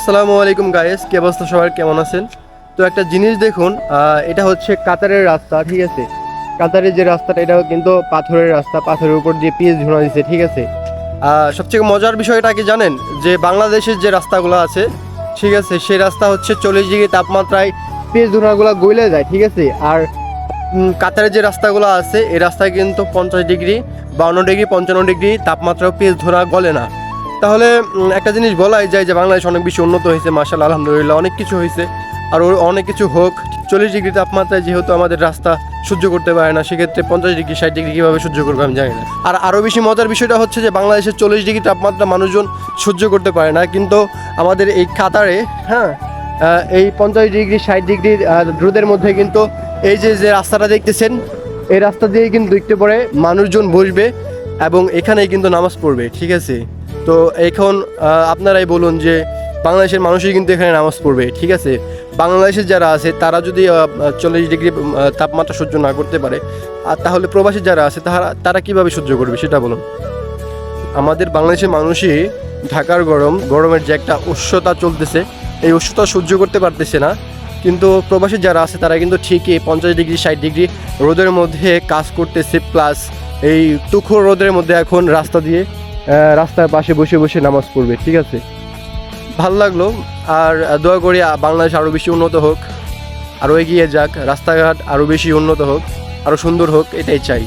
আসসালামু আলাইকুম গায়েস কি অবস্থা সবার? কেমন আছেন? তো একটা জিনিস দেখুন এটা হচ্ছে কাতারের রাস্তা, ঠিক আছে? কাতারের যে রাস্তাটা এটা কিন্তু পাথরের রাস্তা, পাথরের উপর দিয়ে পিচ ঝুনা দিচ্ছে ঠিক আছে? সবচেয়ে মজার বিষয়টা কি জানেন? যে বাংলাদেশের যে রাস্তাগুলো আছে, ঠিক আছে, সেই রাস্তা হচ্ছে চল্লিশ ডিগ্রি তাপমাত্রায় পিচ ধুনাগুলো গলে যায়, ঠিক আছে? আর কাতারের যে রাস্তাগুলো আছে, এই রাস্তায় কিন্তু পঞ্চাশ ডিগ্রি, বাউন্ন ডিগ্রি, পঞ্চান্ন ডিগ্রি তাপমাত্রাও পেজ ধরা গলে না। তাহলে একটা জিনিস বলাই যায় যে বাংলাদেশ অনেক বেশি উন্নত হয়েছে মার্শাল আলহামদুলিল্লাহ, অনেক কিছু হয়েছে। আর অনেক কিছু হোক, চল্লিশ ডিগ্রি তাপমাত্রায় যেহেতু আমাদের রাস্তা সহ্য করতে পারে না, সেক্ষেত্রে পঞ্চাশ ডিগ্রি, ষাট ডিগ্রি কীভাবে সহ্য করবে আমি জানি না। আর আরও বেশি মজার বিষয়টা হচ্ছে যে বাংলাদেশের চল্লিশ ডিগ্রি তাপমাত্রা মানুষজন সহ্য করতে পারে না, কিন্তু আমাদের এই কাতারে হ্যাঁ এই পঞ্চাশ ডিগ্রি, ষাট ডিগ্রি রোদের মধ্যে কিন্তু এই যে যে রাস্তাটা দেখতেছেন, এই রাস্তা দিয়ে কিন্তু দেখতে পরে মানুষজন বসবে এবং এখানেই কিন্তু নামাজ পড়বে, ঠিক আছে? তো এখন আপনারাই বলুন যে বাংলাদেশের মানুষই কিন্তু এখানে নামাজ পড়বে, ঠিক আছে? বাংলাদেশের যারা আছে, তারা যদি চল্লিশ ডিগ্রি তাপমাত্রা সহ্য না করতে পারে, আর তাহলে প্রবাসী যারা আছে তারা তারা কীভাবে সহ্য করবে সেটা বলুন? আমাদের বাংলাদেশের মানুষই ঢাকার গরম, গরমের যে একটা উষ্ণতা চলতেছে, এই উষ্ণতা সহ্য করতে পারতেছে না। কিন্তু প্রবাসী যারা আছে, তারা কিন্তু ঠিকই পঞ্চাশ ডিগ্রি, ষাট ডিগ্রি রোদের মধ্যে কাজ করতেছে প্লাস এই তুখোর রোদের মধ্যে এখন রাস্তা দিয়ে রাস্তার পাশে বসে বসে নামাজ পড়বে, ঠিক আছে? ভালো লাগল, আর দয়া করি বাংলাদেশ আরও বেশি উন্নত হোক আরও এগিয়ে যাক, রাস্তাঘাট আরও বেশি উন্নত হোক আরও সুন্দর হোক, এটাই চাই।